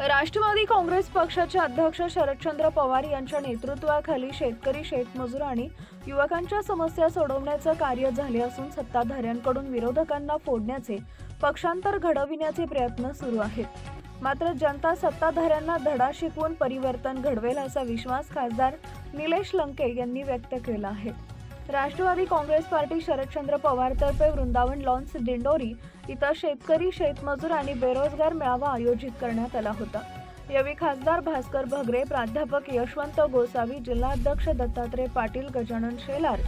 राष्ट्रवादी काँग्रेस पक्षाचे अध्यक्ष शरदचंद्र पवार यांच्या नेतृत्वाखाली शेतकरी शेतमजूर आणि युवकांच्या समस्या सोडवण्याचं कार्य झाले असून सत्ताधाऱ्यांकडून विरोधकांना फोडण्याचे पक्षांतर घडविण्याचे प्रयत्न सुरू आहेत. मात्र जनता सत्ताधाऱ्यांना धडा शिकवून परिवर्तन घडवेल असा विश्वास खासदार निलेश लंके यांनी व्यक्त केला आहे. राष्ट्रवादी काँग्रेस पार्टी शरदचंद्र पवारतर्फे वृंदावन लॉन्स दिंडोरी इथं शेतकरी शेतमजूर आणि बेरोजगार मेळावा आयोजित करण्यात आला होता. यावेळी खासदार भास्कर भगरे प्राध्यापक यशवंत गोसावी जिल्हाध्यक्ष दत्तात्रय पाटील गजानन शेलार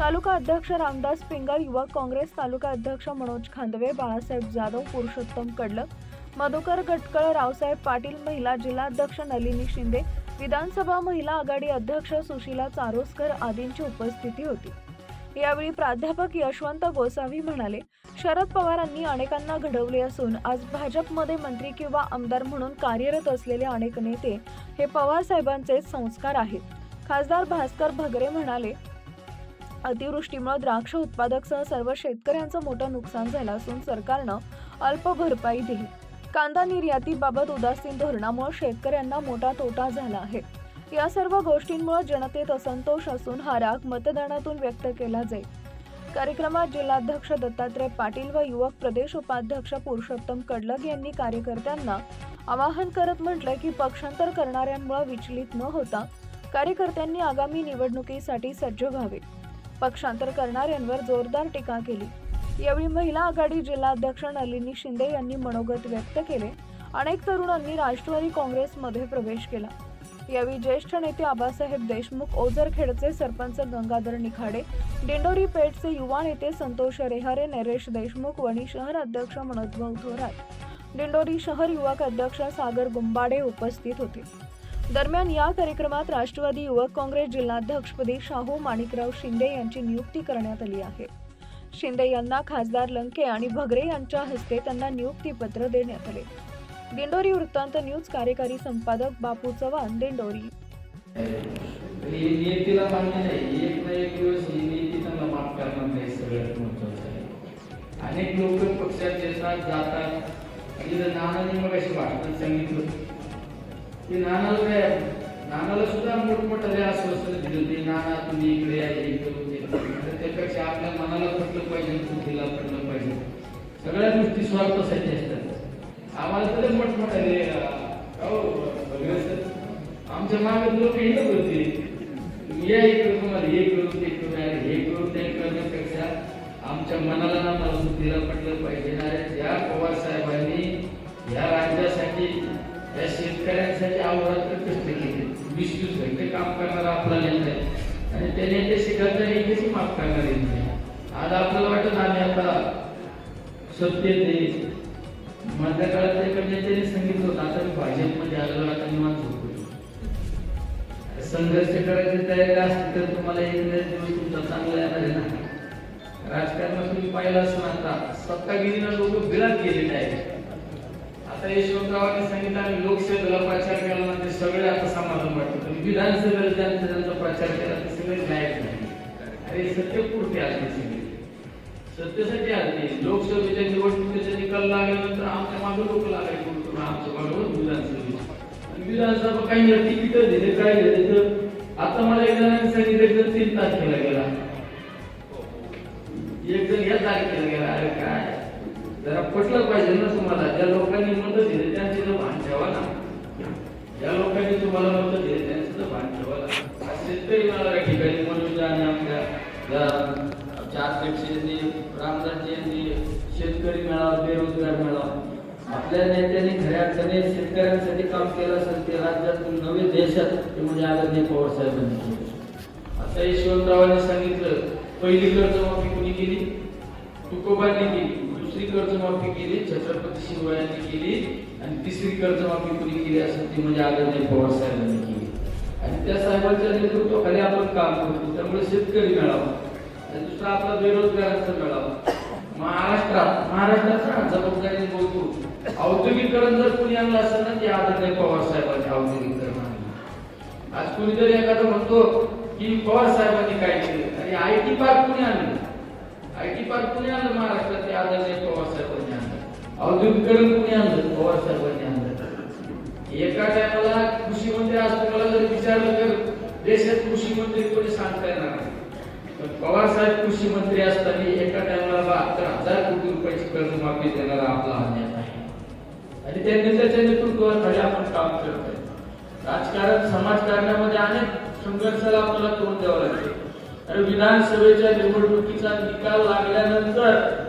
तालुका अध्यक्ष रामदास पिंगळ युवक काँग्रेस तालुका अध्यक्ष मनोज खांदवे बाळासाहेब जाधव पुरुषोत्तम कडलक मधुकर गटकळ रावसाहेब पाटील महिला जिल्हाध्यक्ष नलिनी शिंदे विधानसभा महिला आघाडी अध्यक्ष सुशीला चारोसकर आदींची उपस्थिती होती. यावेळी प्राध्यापक यशवंत गोसावी म्हणाले शरद पवारांनी अनेकांना घडवले असून आज भाजपमध्ये मंत्री किंवा आमदार म्हणून कार्यरत असलेले अनेक नेते हे पवार साहेबांचे संस्कार आहेत. खासदार भास्कर भगरे म्हणाले अतिवृष्टीमुळे द्राक्ष उत्पादकसह सर्व शेतकऱ्यांचं मोठं नुकसान झालं असून सरकारनं अल्प भरपाई दिली. कांदा निर्यातीबाबत उदासीन धोरणामुळे शेतकऱ्यांना मोठा तोटा झाला आहे. या सर्व गोष्टींमुळे जनतेत असंतोष असून हा राग मतदानातून व्यक्त केला जाईल. कार्यक्रमात जिल्हाध्यक्ष दत्तात्रय पाटील व युवक प्रदेश उपाध्यक्ष पुरुषोत्तम कडलग यांनी कार्यकर्त्यांना आवाहन करत म्हटलं की पक्षांतर करणाऱ्यांमुळे विचलित न होता कार्यकर्त्यांनी आगामी निवडणुकीसाठी सज्ज व्हावे. पक्षांतर करणाऱ्यांवर जोरदार टीका केली. यावेळी महिला आघाडी जिल्हाध्यक्ष नलिनी शिंदे यांनी मनोगत व्यक्त केले. अनेक तरुणांनी राष्ट्रवादी काँग्रेसमध्ये प्रवेश केला. यावेळी ज्येष्ठ नेते आबासाहेब देशमुख ओझरखेडचे सरपंच गंगाधर निखाडे दिंडोरी पेठचे युवा नेते संतोष रेहारे नरेश देशमुख वणी शहर अध्यक्ष मनोजभाऊ थोरात दिंडोरी शहर युवक अध्यक्ष सागर गुंबाडे उपस्थित होते. दरम्यान या कार्यक्रमात राष्ट्रवादी युवक काँग्रेस जिल्हाध्यक्षपदी शाहू माणिकराव शिंदे यांची नियुक्ती करण्यात आली आहे. शिंदे यांना खासदार लंके आणि भगरे यांच्या हस्ते त्यांना नियुक्तीपत्र देण्यात आले. दिंडोरी वृत्तांत न्यूज कार्यकारी संपादक बापू चव्हाण दिंडोरी. नियतीला मान्य नाही. एक ना एक दिवस ही नियती त्यांना माफ करणार नाही सगळ्यात महत्वाचं आहे. अनेक लोक पक्षात येतात जातात. तिथं नानाने मग अशी वाटतात सांगितलं. की नानाला काय नानाला सुद्धा मोठमोठ्या आश्वासन दिलं ते नाना तुम्ही इकडे या इकडे त्यापेक्षा आपल्या मनाला पटलं पाहिजे बुद्धीला पटलं पाहिजे? सगळ्या गोष्टी स्वार्थ स्वार्थासाठी असतात. आम्हाला तर मोठमोठाले अं, आमच्या मागे लोक येत होते या इकडे तुम्हाला हे करून ते करून अरे हे करून ते करण्यापेक्षा आमच्या मनाला ना मला बुद्धीला पटलं पाहिजे. अरे या पवार साहेबांनी या राज्यासाठी या शेतकऱ्यांसाठी आव्हानात्मक कष्ट केले. वीस वीस घंटे काम करणारा आपला नेता आहे. आणि त्या ते शिकायचं एकही माफ करणार नाही आज आपल्याला वाटत आम्ही आता सत्य ते माझ्या काळात त्याकडे त्याने सांगितलं होतं. आता मी भाजपमध्ये आलेलो आता निवांत झोपतो संघर्ष करायची तयारी असते तर तुम्हाला एक दिवस तुमचा चांगला येणार आहे ना. राजकारणात तुम्ही पाहिलं असं आता सत्तागिरीनं लोक विराट गेलेले आहेत आता यशवंतरावांनी सांगितलं आम्ही लोकसभेला प्रचार केला म्हणजे सगळे आता समाधान वाटतं. विधानसभेला त्यांचा ज्यांचा प्रचार सत्यपूर्ती आली सगळी सत्तेसाठी आली लोकसभेच्या निवडणुकीचा निकाल लागल्यानंतर आमच्या मागे लोक लागायचे म्हणून आमच्या मागे विधानसभेची. विधानसभा काही तिकीट दिले काय दिले तर आता मला एक जणांनी सांगितलं तर तीन तारखेला गेला. एक जण या तारखेला गेला. अरे काय? जरा पटलं पाहिजे ना तुम्हाला. ज्या लोकांनी मदत दिली आपल्या नेत्यांनी खऱ्या अर्थाने शेतकऱ्यांसाठी काम केलं असेल ते राज्यातून नवे देशात ते म्हणजे आदरणीय पवार साहेबांनी आता यशवंतरावांनी सांगितलं पहिली कर्जमाफी कुणी केली? तुकोबांनी केली. दुसरी कर्जमाफी केली छत्रपती शिवरायांनी केली आणि तिसरी कर्जमाफी कुणी केली असेल ती म्हणजे आदरणीय पवार साहेबांनी केली. आणि त्या साहेबांच्या नेतृत्वाखाली आपण काम करतो त्यामुळे शेतकरी मिळावा. आणि दुसरा आपला बेरोजगारांचा मिळावा. महाराष्ट्रात महाराष्ट्राचा जबाबदारी बोलतो. औद्योगिकरण जर कुणी आणलं असेल ना ते आदरणीय पवार साहेबांनी औद्योगिकरण आणलं. आज कुणीतरी एखादं म्हणतो की पवार साहेबांनी काय केलं? आणि आय टी पार्क कुणी आणलं? आय टी पार्क कुणी आणलं महाराष्ट्रात? ते आदरणीय पवार साहेबांनी आणलं. औद्योगिकरण कुणी आणलं? पवार साहेबांनी आणलं. एका टायमाला कृषी मंत्री आज तुम्हाला जर विचारलं तर देशात कृषी मंत्री कोणी सांगता येणार नाही. पण पवार साहेब कृषी मंत्री असताना एका टायमाला बहात्तर हजार कोटी रुपयाची कर्जमाफी देणारा आपला अन्याय नेता आहे. आणि त्यांनी त्याच्या नेतृत्वाखाली आपण काम करतोय. राजकारण समाजकारणामध्ये अनेक संघर्षाला आपल्याला तोंड द्यावं लागते अरे विधानसभेच्या निवडणुकीचा निकाल लागल्यानंतर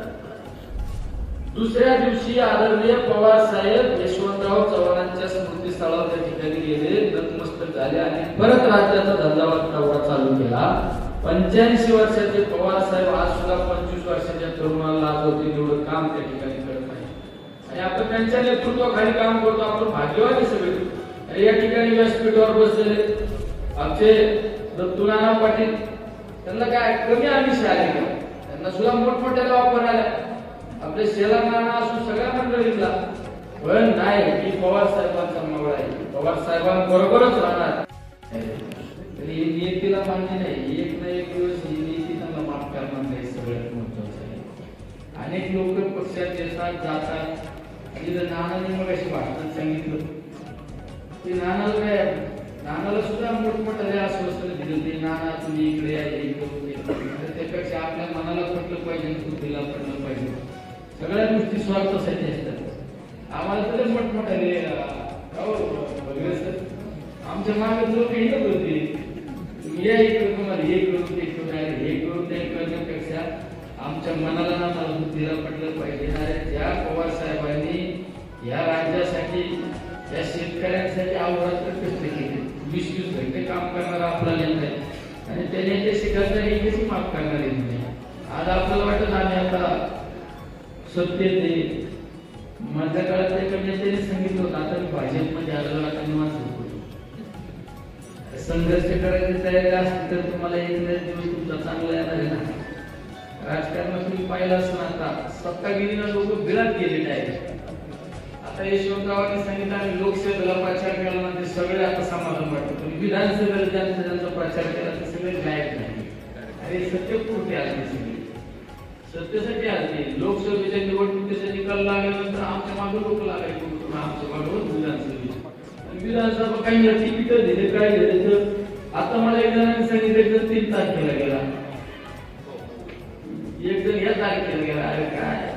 दुसऱ्या दिवशी आदरणीय पवार साहेब यशवंतराव चव्हाणांच्या स्मृतीस्थळावर त्या ठिकाणी गेले नतमस्तक झाले आणि परत राज्याचा धंदावाद दौरा चालू केला. पंच्याऐंशी वर्षाचे पवार साहेब आज सुद्धा पंचवीस वर्षाच्या तरुणाला लाजवतील एवढं काम त्या ठिकाणी करत आहे आणि आपण त्यांच्या नेतृत्वाखाली काम करतो आपण भाग्यवानी सगळे. या ठिकाणी व्यासपीठावर बसलेले आमचे दत्तुनाना पाटील त्यांना काय कमी आमिष आले का? त्यांना सुद्धा मोठमोठ्या वापर आल्या. आपले शेलांना नाना असू सगळ्या मंडळीतला पण नाही मी पवार साहेबांचा मवळा आहे. पवार साहेबांबरोबरच राहणार. तरी नियतीला मान्य नाही एक ना एक दिवस ही नियती त्यांना माफ करणार नाही सगळ्यात महत्वाचं आहे अनेक लोक पक्षात येतात जातात तिथं नानाने मग अशी भाषणात सांगितलं ते नानाला काय नानाला सुद्धा मोठमोठ्याने आश्वासन दिलं ते नाना तुम्ही इकडे या त्यापेक्षा आपल्या मनाला पटलं पाहिजे आणि बुद्धीला पटलं पाहिजे सगळ्या गोष्टी स्वार्थासाठी असतात आम्हाला तर मोठमोठ्याने आमच्या मागे लोक येत होते या इकडे तुम्हाला हे करून ते करून हे करून ते करण्यापेक्षा आमच्या मनाला ना मला तिला पटलं पाहिजे. अरे ज्या पवार साहेबांनी या राज्यासाठी या शेतकऱ्यांसाठी अवघडात कष्ट केले. वीस वीस घंटे काम करणारा आपला नेता आहे. आणि त्या नेत्याशी करता एकही माफ करणार नाही आज आपल्याला वाटत आम्ही आता सत्य ते माझ्या काळात एका नेत्याने सांगितलं होतं. आता भाजपमध्ये आलेला आता निवांत संघर्ष करायची तयारी असली तर तुम्हाला एक ना दिवस तुमचा चांगला येणार आहे ना राजकारणात तुम्ही पाहिलं असं आता सत्तागिरीला लोक बिरात गेले आहेत आता यशवंतरावांनी सांगितलं आणि लोकसभेला प्रचार केला म्हणजे सगळे आता समाधान वाटतं. पण विधानसभेला ज्यांचा ज्यांचा प्रचार केला ते सगळे गायब नाही अरे सत्यपूर्ती आले सगळे? सत्तेसाठी आले. लोकसभेच्या निवडणुकीचा निकाल लागल्यानंतर आमच्या मागे लोक लागायचे आमच्या मागे विधानसभेची विधानसभा काही तिकीट दिले काय दिले तर आता मला एक जणांनी सांगितलं तर तीन तारखेला गेला. एक जण या तारखेला गेला अरे काय?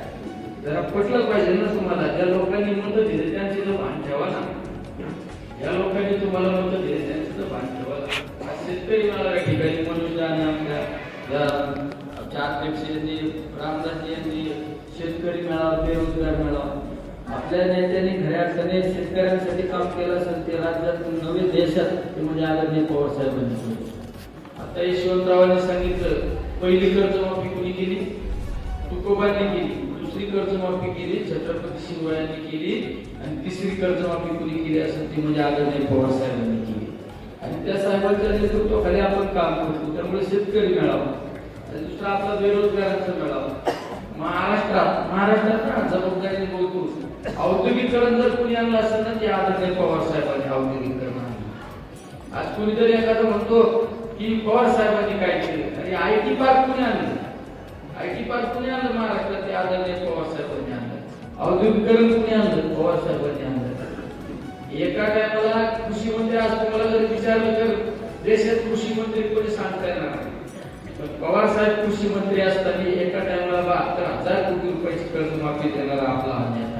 जरा पटलं पाहिजे ना तुम्हाला ज्या लोकांनी मत दिले त्यांचे तर भान ठेवा ना. या लोकांनी तुम्हाला मत दिले त्यांचे तर भान ठेवा ना. शेतकरी मला या ठिकाणी मनुष्य आणि आमच्या या आमच्या अध्यक्ष यांनी रामदास यांनी शेतकरी मेळावा बेरोजगार मेळावा आपल्या नेत्याने खऱ्या अर्थाने शेतकऱ्यांसाठी काम केलं असेल ते राज्यात नवे देशात ते म्हणजे आदरणीय पवार साहेबांनी आता यशवंतरावांनी सांगितलं पहिली कर्जमाफी कुणी केली? तुकोबांनी केली. दुसरी कर्जमाफी केली छत्रपती शिवरायांनी केली आणि तिसरी कर्जमाफी कुणी केली असेल ती म्हणजे आदरणीय पवार साहेबांनी केली. आणि त्या साहेबांच्या नेतृत्वाखाली आपण काम करतो त्यामुळे शेतकरी मिळावा. आणि दुसरा आपला बेरोजगारांचा मिळावा. महाराष्ट्रात महाराष्ट्रात ना औद्योगिकरण जर कोणी आणलं असेल ना ते आदरणीय पवार साहेबांनी औद्योगिकरण आणलं. आज कोणीतरी एखादं म्हणतो की पवार साहेबांनी काय केलं? आणि आय टी पार्क कोणी आणलं? आय टी पार्क कोणी आणलं? महाराष्ट्रात ते आदरणीय पवार साहेबांनी आणलं. औद्योगिकरण कोणी आणलं? पवार साहेबांनी आणलं. एका टायमाला कृषी मंत्री आज तुम्हाला जर विचारलं तर देशात कृषी मंत्री कोणी सांगता येणार नाही. पवार साहेब कृषी मंत्री असताना एका टायमाला बहात्तर हजार कोटी रुपयाची कर्जमाफी देणारा आपला अन्याय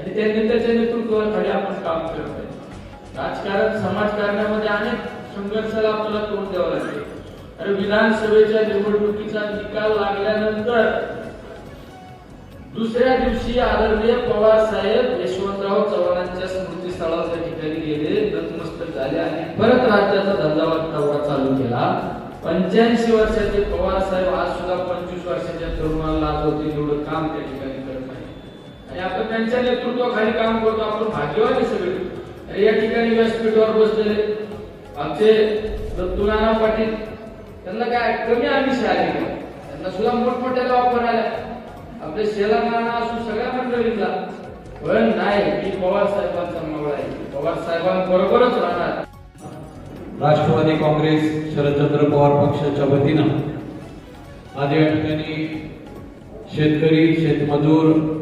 आणि त्या नेत्याच्या नेतृत्वाखाली आपण काम करतोय राजकारण समाजकारणामध्ये अनेक संघर्षाला आपल्याला तोंड द्यावं लागते. अरे विधानसभेच्या निवडणुकीचा निकाल लागल्यानंतर दुसऱ्या दिवशी आदरणीय पवार साहेब यशवंतराव चव्हाणांच्या स्मृतीस्थळावर त्या ठिकाणी गेले नतमस्तक झाले आणि परत राज्याचा धंदावाद दौरा चालू केला. पंच्याऐंशी वर्षाचे पवार साहेब आज सुद्धा पंचवीस वर्षाच्या तरुणाला होते एवढं काम त्या ठिकाणी आणि आपण त्यांच्या नेतृत्वाखाली काम करतो. आपण भाग्यवानी सगळे. आणि या ठिकाणी व्यासपीठावर बसलेले. आमचे दत्तुनाना पाटील त्यांना काय कमी आम्ही आले का? त्यांना सुद्धा मोठमोठ्या वापर आल्या आपले शेलांना नाना असू सगळ्या मंडळीतला पण नाही मी पवार साहेबांचा मावळा आहे. पवार साहेबांबरोबरच राहणार. राष्ट्रवादी काँग्रेस शरदचंद्र पवार पक्षाच्या वतीनं. आज या ठिकाणी शेतकरी शेतमजूर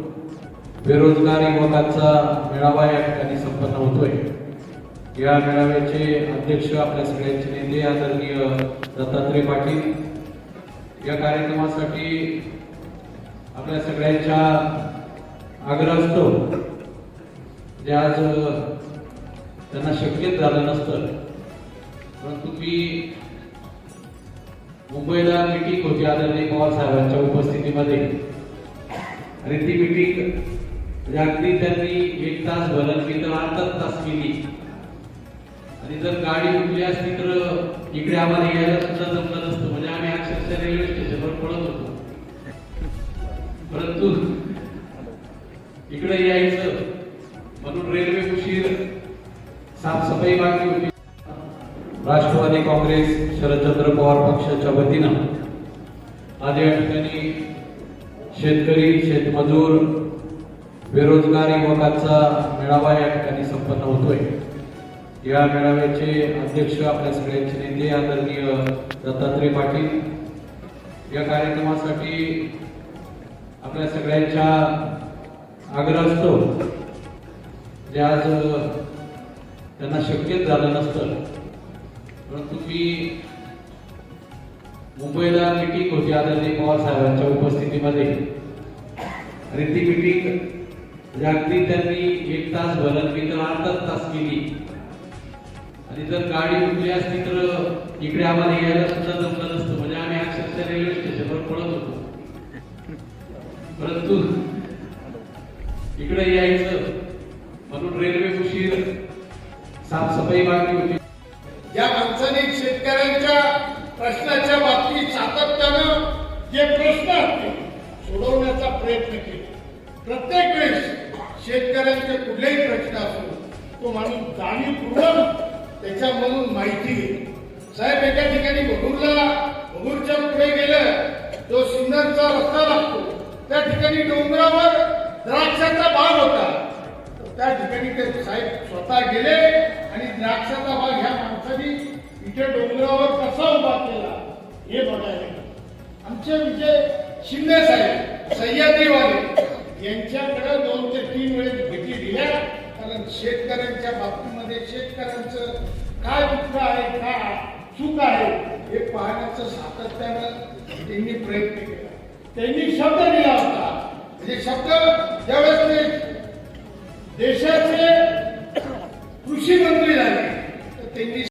बेरोजगार युवकांचा मेळावा या ठिकाणी संपन्न होतोय. या मेळाव्याचे अध्यक्ष आपल्या सगळ्यांचे नेते आदरणीय दत्तात्रय पाटील. या कार्यक्रमासाठी आपल्या सगळ्यांच्या आग्रह असतो जे आज त्यांना शक्यच झालं नसतं. परंतु मी मुंबईला मिटिंग होती आदरणीय पवार साहेबांच्या उपस्थितीमध्ये. आणि ती मिटिंग रात्री त्यांनी एक तास भरत मी तर अर्धाच तास केली आणि जर गाडी उठली असती तर इकडे आम्हाला यायला सुद्धा जमलं नसतं. म्हणजे आम्ही अक्षरशः रेल्वे स्टेशनवर पळत होतो. परंतु इकडे यायचं. म्हणून रेल्वे उशीर साफसफाई बाकी होती. राष्ट्रवादी काँग्रेस शरदचंद्र पवार पक्षाच्या वतीनं आज या ठिकाणी शेतकरी शेतमजूर बेरोजगार युवकांचा मेळावा या ठिकाणी संपन्न होतोय. या मेळाव्याचे अध्यक्ष आपल्या सगळ्यांचे नेते आदरणीय दत्तात्रय पाटील. या कार्यक्रमासाठी आपल्या सगळ्यांच्या आग्रह असतो जे आज त्यांना शक्यच झालं नसतं. परंतु मी मुंबईला मिटिंग होती आदरणीय पवार साहेबांच्या उपस्थितीमध्ये. आणि ती मिटिंग म्हणजे त्यांनी एक तास भरत मी तर अर्धाच तास केली. आणि जर गाडी उठली असती तर इकडे आम्हाला यायला सुद्धा जमलं नसतं. म्हणजे आम्ही अक्षरशः रेल्वे स्टेशनवर पळत होतो. परंतु इकडे यायचं. म्हणून रेल्वे उशीर साफसफाई बाकी होती. तो माणूस जाणीवपूर्वक त्याच्यामधून माहिती घेतो. साहेब एका ठिकाणी भगूरला भगूरच्या पुढे गेलं जो सिन्नरचा रस्ता लागतो. त्या ठिकाणी डोंगरावर द्राक्षाचा बाग होता. त्या ठिकाणी ते साहेब स्वतः गेले आणि द्राक्षाचा बाग ह्या माणसाने इथे डोंगरावर कसा उभा केला हे बघायला आमचे विजय शिंदे साहेब सह्याद्रीवाले यांच्याकडे दोन ते तीन वेळेस भेटी दिल्या. कारण शेतकऱ्यांच्या बाबतीमध्ये शेतकऱ्यांचं काय दुःख आहे काय चूक आहे हे पाहण्याचं सातत्यानं त्यांनी प्रयत्न केला. त्यांनी शब्द दिला होता. म्हणजे शब्द ज्यावेळेस ते देशाचे कृषी मंत्री झाले तर त्यांनी